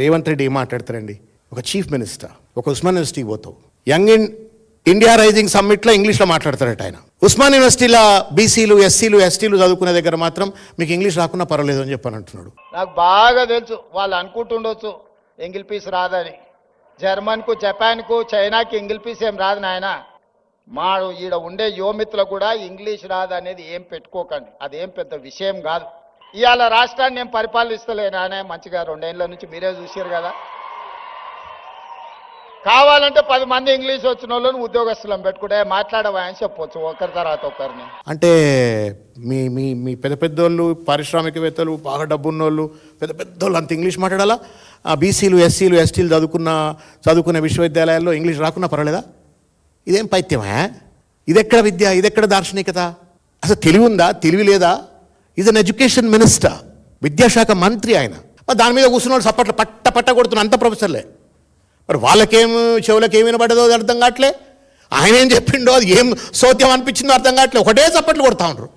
రేవంత్ రెడ్డి ఏం మాట్లాడతారండి? ఒక చీఫ్ మినిస్టర్ ఒక ఉస్మాన్ యూనివర్సిటీ పోతావు. యంగ్ ఇన్ ఇండియా రైజింగ్ సమ్మిట్లో ఇంగ్లీష్లో మాట్లాడతారట ఆయన. ఉస్మాన్ యూనివర్సిటీలో బీసీలు ఎస్సీలు ఎస్టీలు చదువుకునే దగ్గర మాత్రం మీకు ఇంగ్లీష్ రాకున్నా పర్వాలేదు అని చెప్పని అంటున్నాడు. నాకు బాగా తెలుసు వాళ్ళు అనుకుంటుండొచ్చు ఎంగిల్ పీస్ రాదని. జర్మన్కు జపాన్కు చైనాకి ఎంగిల్ పీస్ ఏం రాదు నాయన. మా ఈడ ఉండే యువమిత్రులు కూడా ఇంగ్లీష్ రాదు అనేది ఏం పెట్టుకోకండి. అదేం పెద్ద విషయం కాదు. ఇవాళ రాష్ట్రాన్ని నేను పరిపాలిస్తలేను ఆయన మంచిగా రెండేళ్ళ నుంచి మీరే చూసారు కదా. కావాలంటే పది మంది ఇంగ్లీష్ వచ్చిన వాళ్ళని ఉద్యోగస్తులను పెట్టుకుంటే మాట్లాడవని చెప్పొచ్చు ఒకరి తర్వాత ఒకరిని. అంటే మీ మీ మీ పెద్ద పెద్దోళ్ళు పారిశ్రామికవేత్తలు బాగా డబ్బున్నోళ్ళు పెద్ద పెద్దోళ్ళు అంత ఇంగ్లీష్ మాట్లాడాలా? బీసీలు ఎస్సీలు ఎస్టీలు చదువుకున్న చదువుకునే విశ్వవిద్యాలయాల్లో ఇంగ్లీష్ రాకున్నా పర్వాలేదా? ఇదేం పైత్యమా? ఇదెక్కడ విద్య? ఇదెక్కడ దార్శనికత? అసలు తెలివి ఉందా? తెలివి లేదా? ఈజ్ అన్ ఎడ్యుకేషన్ మినిస్టర్ విద్యాశాఖ మంత్రి ఆయన. మరి దాని మీద కూర్చున్నాడు సప్పట్లు పట్ట పట్ట కొడుతున్న అంత ప్రొఫెసర్లే. మరి వాళ్ళకేం చెవులకు ఏం వినబడదో అది అర్థం కావట్లే. ఆయన ఏం చెప్పిండో అది ఏం సోత్యం అనిపించిందో అర్థం కావట్లే. ఒకటే చప్పట్లు కొడతా ఉండరు.